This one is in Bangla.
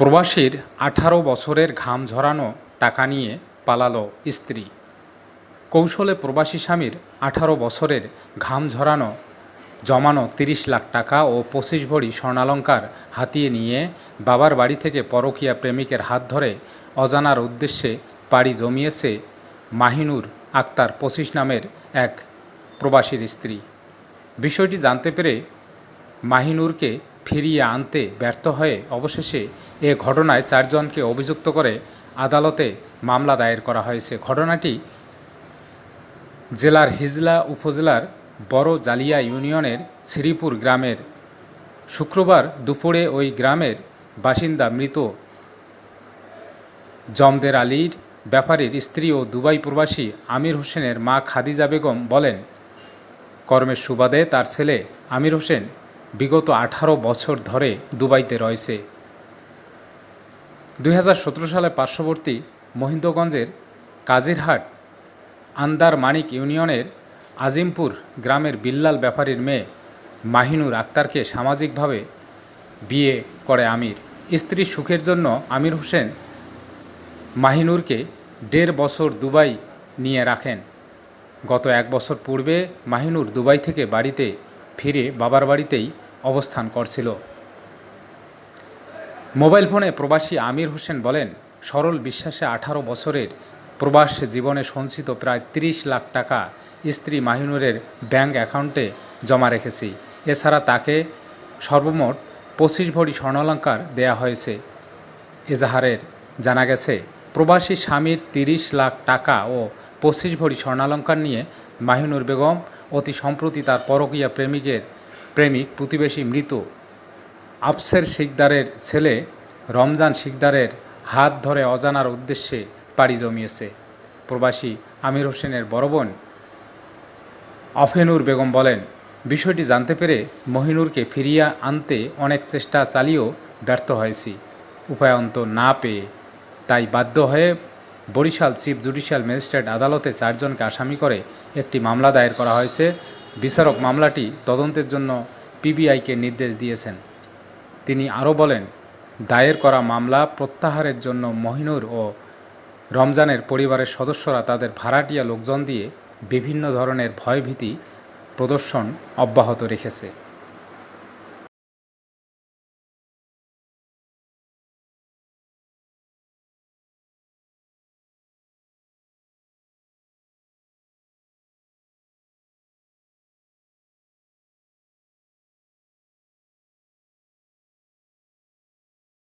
প্রবাসীর আঠারো বছরের ঘাম ঝরানো টাকা নিয়ে পালালো স্ত্রী। কৌশলে প্রবাসী স্বামীর আঠারো বছরের ঘাম ঝরানো, জমানো তিরিশ লাখ টাকা ও পঁচিশ ভরি স্বর্ণালঙ্কার হাতিয়ে নিয়ে বাবার বাড়ি থেকে পরকীয়া প্রেমিকের হাত ধরে অজানার উদ্দেশ্যে পাড়ি জমিয়েছে মাহিনুর আক্তার পঁচিশ নামের এক প্রবাসীর স্ত্রী। বিষয়টি জানতে পেরে মাহিনুরকে ফিরিয়ে আনতে ব্যর্থ হয়ে অবশেষে এ ঘটনায় চারজনকে অভিযুক্ত করে আদালতে মামলা দায়ের করা হয়েছে। ঘটনাটি জেলার হিজলা উপজেলার বড় জালিয়া ইউনিয়নের শ্রীপুর গ্রামের। শুক্রবার দুপুরে ওই গ্রামের বাসিন্দা মৃত জমদের আলীর ব্যাপারীর স্ত্রী ও দুবাই প্রবাসী আমির হোসেনের মা খাদিজা বেগম বলেন, কর্মের সুবাদে তার ছেলে আমির হোসেন বিগত আঠারো বছর ধরে দুবাইতে রয়েছে। দু হাজার সতেরো সালে পার্শ্ববর্তী মহিন্দগঞ্জের কাজিরহাট আন্দার মানিক ইউনিয়নের আজিমপুর গ্রামের বিল্লাল ব্যাপারীর মেয়ে মাহিনুর আক্তারকে সামাজিকভাবে বিয়ে করে আমির। স্ত্রী সুখের জন্য আমির হোসেন মাহিনুরকে দেড় বছর দুবাই নিয়ে রাখেন। গত এক বছর পূর্বে মাহিনুর দুবাই থেকে বাড়িতে ফিরে বাবার বাড়িতেই অবস্থান করছিল। মোবাইল ফোনে প্রবাসী আমির হোসেন বলেন, সরল বিশ্বাসে আঠারো বছরের প্রবাস জীবনে সঞ্চিত প্রায় ৩০ লাখ টাকা স্ত্রী মাহিনুরের ব্যাংক অ্যাকাউন্টে জমা রেখেছি। এছাড়া তাকে সর্বমোট পঁচিশ ভরি স্বর্ণালঙ্কার দেয়া হয়েছে। এজাহারের জানা গেছে, প্রবাসী স্বামীর ৩০ লাখ টাকা ও পঁচিশ ভরি স্বর্ণালঙ্কার নিয়ে মাহিনুর বেগম অতি সম্প্রতি তার পরকীয়া প্রেমিকের, প্রেমিক প্রতিবেশী মৃত। আফসের শিকদারের ছেলে রমজান শিকদারের হাত ধরে অজানার উদ্দেশ্যে পাড়ি জমিয়েছে। প্রবাসী আমির হোসেনের বড় বোন অফেনুর বেগম বলেন, বিষয়টি জানতে পেরে মহিনুরকে ফিরিয়ে আনতে অনেক চেষ্টা চালিয়েও ব্যর্থ হয়েছি। উপায়ন্ত না পেয়ে তাই বাধ্য হয়ে বরিশাল চিফ জুডিশিয়াল ম্যাজিস্ট্রেট আদালতে চারজনকে আসামি করে একটি মামলা দায়ের করা হয়েছে। বিচারক মামলাটি তদন্তের জন্য পিবিআইকে নির্দেশ দিয়েছেন। তিনি আরও বলেন, দায়ের করা মামলা প্রত্যাহারের জন্য মহিনুর ও রমজানের পরিবারের সদস্যরা তাদের ভাড়াটিয়া লোকজন দিয়ে বিভিন্ন ধরনের ভয়ভীতি প্রদর্শন অব্যাহত রেখেছে।